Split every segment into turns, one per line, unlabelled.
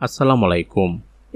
আসসালামু আলাইকুম।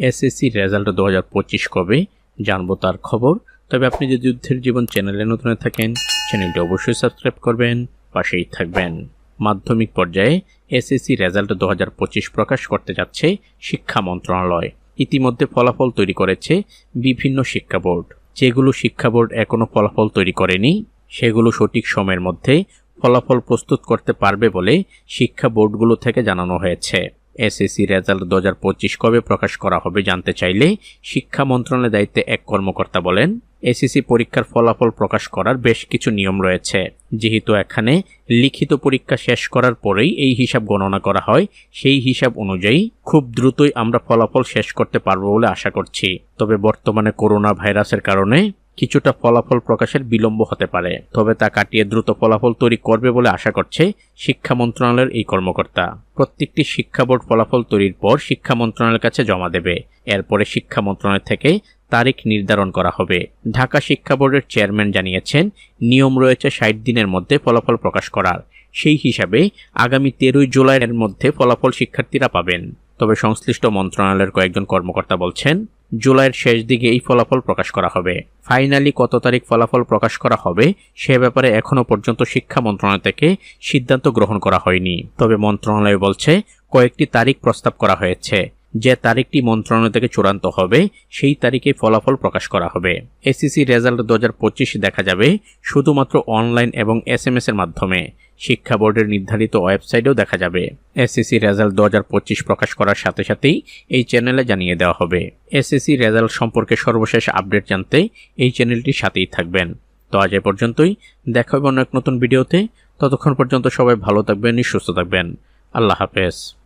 SSC result দু হাজার পঁচিশ কবে? জানব তার খবর। তবে আপনি যদি যুদ্ধের জীবন চ্যানেলে নতুন থাকেন, চ্যানেলটি অবশ্যই সাবস্ক্রাইব করবেন, পাশেই থাকবেন। মাধ্যমিক পর্যায়ে এসএসসি রেজাল্ট দু হাজার পঁচিশ প্রকাশ করতে যাচ্ছে শিক্ষা মন্ত্রণালয়। ইতিমধ্যে ফলাফল তৈরি করেছে বিভিন্ন শিক্ষা বোর্ড। যেগুলো শিক্ষা বোর্ড এখনও ফলাফল তৈরি করেনি, সেগুলো সঠিক সময়ের মধ্যে ফলাফল প্রস্তুত করতে পারবে বলে শিক্ষা বোর্ডগুলো থেকে জানানো হয়েছে। এসএসসি রেজাল্ট দু হাজার পঁচিশ কবে প্রকাশ করা হবে জানতে চাইলে শিক্ষা মন্ত্রণালয়ের দায়িত্বে এক কর্মকর্তা বলেন এসএসসি পরীক্ষার ফলাফল প্রকাশ করার বেশ কিছু নিয়ম রয়েছে। যেহেতু এখানে লিখিত পরীক্ষা শেষ করার পরেই এই হিসাব গণনা করা হয়, সেই হিসাব অনুযায়ী খুব দ্রুতই আমরা ফলাফল শেষ করতে পারব বলে আশা করছি। তবে বর্তমানে করোনা ভাইরাসের কারণে কিছুটা ফলাফল প্রকাশের বিলম্ব হতে পারে, তবে তা কাটিয়ে দ্রুত ফলাফল তৈরি করবে বলে আশা করছে শিক্ষা মন্ত্রণালয়ের এই কর্মকর্তা। প্রত্যেকটি শিক্ষা বোর্ড ফলাফল তৈরির পর শিক্ষা মন্ত্রণালয়ের কাছে জমা দেবে। এরপরে শিক্ষা মন্ত্রণালয় থেকে তারিখ নির্ধারণ করা হবে। ঢাকা শিক্ষা বোর্ডের চেয়ারম্যান জানিয়েছেন, নিয়ম রয়েছে ষাট দিনের মধ্যে ফলাফল প্রকাশ করার। সেই হিসাবে আগামী তেরোই জুলাইয়ের মধ্যে ফলাফল শিক্ষার্থীরা পাবেন। তবে সংশ্লিষ্ট মন্ত্রণালয়ের কয়েকজন কর্মকর্তা বলছেন জুলাইয়ের শেষ দিকে এই ফলাফল প্রকাশ করা হবে। ফাইনালি কত তারিখ ফলাফল প্রকাশ করা হবে, সে ব্যাপারে এখনও পর্যন্ত শিক্ষা মন্ত্রণালয় থেকে সিদ্ধান্ত গ্রহণ করা হয়নি। তবে মন্ত্রণালয় বলছে, কয়েকটি তারিখ প্রস্তাব করা হয়েছে। যে তারিখটি মন্ত্রণালয় থেকে চূড়ান্ত হবে, সেই তারিখে ফলাফল প্রকাশ করা হবে। এসিসি রেজাল্ট দু হাজার পঁচিশ দেখা যাবে শুধুমাত্র অনলাইন এবং এস এম এর মাধ্যমে। শিক্ষা বোর্ডের নির্ধারিত ওয়েবসাইটেও দেখা যাবে। এসএসসি রেজাল্ট দু হাজার পঁচিশ প্রকাশ করার সাথে সাথেই এই চ্যানেলে জানিয়ে দেওয়া হবে। এসএসসি রেজাল্ট সম্পর্কে সর্বশেষ আপডেট জানতে এই চ্যানেলটির সাথেই থাকবেন। তো আজ এ পর্যন্তই। দেখা হবে অন্য এক নতুন ভিডিওতে। ততক্ষণ পর্যন্ত সবাই ভালো থাকবেন, সুস্থ থাকবেন। আল্লাহ হাফেজ।